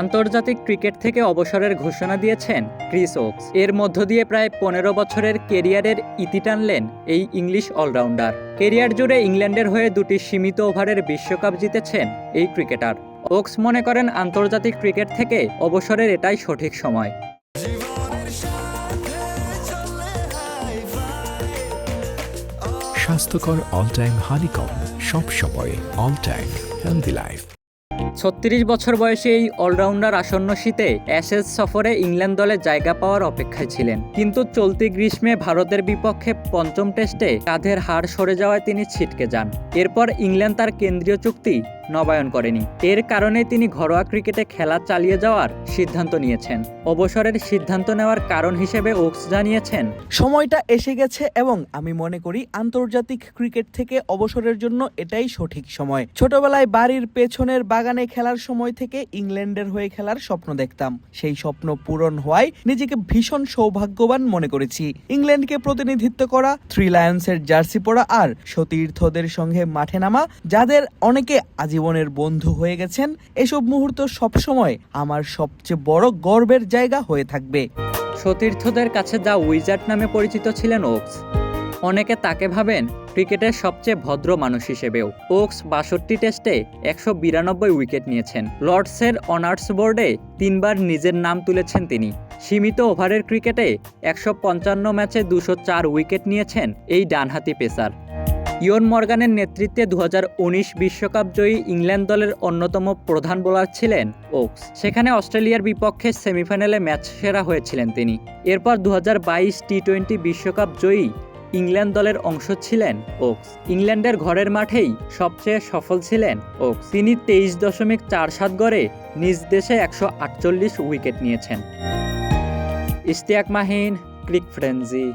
আন্তর্জাতিক ক্রিকেট থেকে অবসরের ঘোষণা দিয়েছেন ক্রিস ওকস। এর মধ্য দিয়ে প্রায় পনেরো বছরের কেরিয়ারের ইতি টানলেন এই ইংলিশ অলরাউন্ডার। কেরিয়ার জুড়ে ইংল্যান্ডের হয়ে দুটি সীমিত ওভারের বিশ্বকাপ জিতেছেন এই ক্রিকেটার। ওকস মনে করেন আন্তর্জাতিক ক্রিকেট থেকে অবসরের এটাই সঠিক সময়। স্বাস্থ্যকর অল টাইম হানিকম সব সময় অল টাইম হেলদি লাইফ ছত্রিশ বছর বয়সে এই অলরাউন্ডার আসন্ন শীতে অ্যাশেজ সফরে ইংল্যান্ড দলে জায়গা পাওয়ার অপেক্ষায় ছিলেন। কিন্তু চলতি গ্রীষ্মে ভারতের বিপক্ষে পঞ্চম টেস্টে কাঁধের হাড় সরে যাওয়ায় তিনি ছিটকে যান। এরপর ইংল্যান্ড তার কেন্দ্রীয় চুক্তি নবায়ন করেনি। এর কারণে তিনি ঘরোয়া ক্রিকেটে খেলা চালিয়ে যাওয়ার সিদ্ধান্ত নিয়েছেন। অবসরের সিদ্ধান্ত নেওয়ার কারণ হিসেবে ওকস জানিয়েছেন, সময়টা এসে গেছে এবং আমি মনে করি আন্তর্জাতিক ক্রিকেট থেকে অবসরের জন্য এটাই সঠিক সময়। ছোটবেলায় বাড়ির পেছনের বাগানে খেলার সময় থেকে ইংল্যান্ডের হয়ে খেলার স্বপ্ন দেখতাম। সেই স্বপ্ন পূরণ হওয়ায় নিজেকে ভীষণ সৌভাগ্যবান মনে করেছি। ইংল্যান্ডকে প্রতিনিধিত্ব করা, থ্রি লায়ন্সের জার্সি পরা আর সতীর্থদের সঙ্গে মাঠে নামা, যাদের অনেকে আজীবনের বন্ধু হয়ে গেছেন, এসব মুহূর্ত সবসময় আমার সবচেয়ে বড় গর্বের জায়গা হয়ে থাকবে। সতীর্থদের কাছে যা উইজার্ড নামে পরিচিত ছিলেন ওকস। অনেকে তাকে ভাবেন ক্রিকেটের সবচেয়ে ভদ্র মানুষ হিসেবেও। ওকস বাষট্টি টেস্টে একশো বিরানব্বই উইকেট নিয়েছেন। লর্ডসের অনার্স বোর্ডে তিনবার নিজের নাম তুলেছেন তিনি। সীমিত ওভারের ক্রিকেটে একশো পঞ্চান্ন ম্যাচে দুশো চার উইকেট নিয়েছেন এই ডানহাতি পেসার। ইয়ন মর্গানের নেতৃত্বে দু বিশ্বকাপ জয়ী ইংল্যান্ড দলের অন্যতম প্রধান বোলার ছিলেন ওকস। সেখানে অস্ট্রেলিয়ার বিপক্ষে সেমিফাইনালে ম্যাচ সেরা হয়েছিলেন তিনি। এরপর দু হাজার বাইশ টি টোয়েন্টি বিশ্বকাপ জয়ী ইংল্যান্ড দলের অংশ ছিলেন ওকস। ইংল্যান্ডের ঘরের মাঠেই সবচেয়ে সফল ছিলেন ওকস। তিনি তেইশ দশমিক চার সাত গড়ে নিজ দেশে একশো আটচল্লিশ উইকেট নিয়েছেন। ইশতিয়াক মাহিন, ক্রিক ফ্রেন্সি।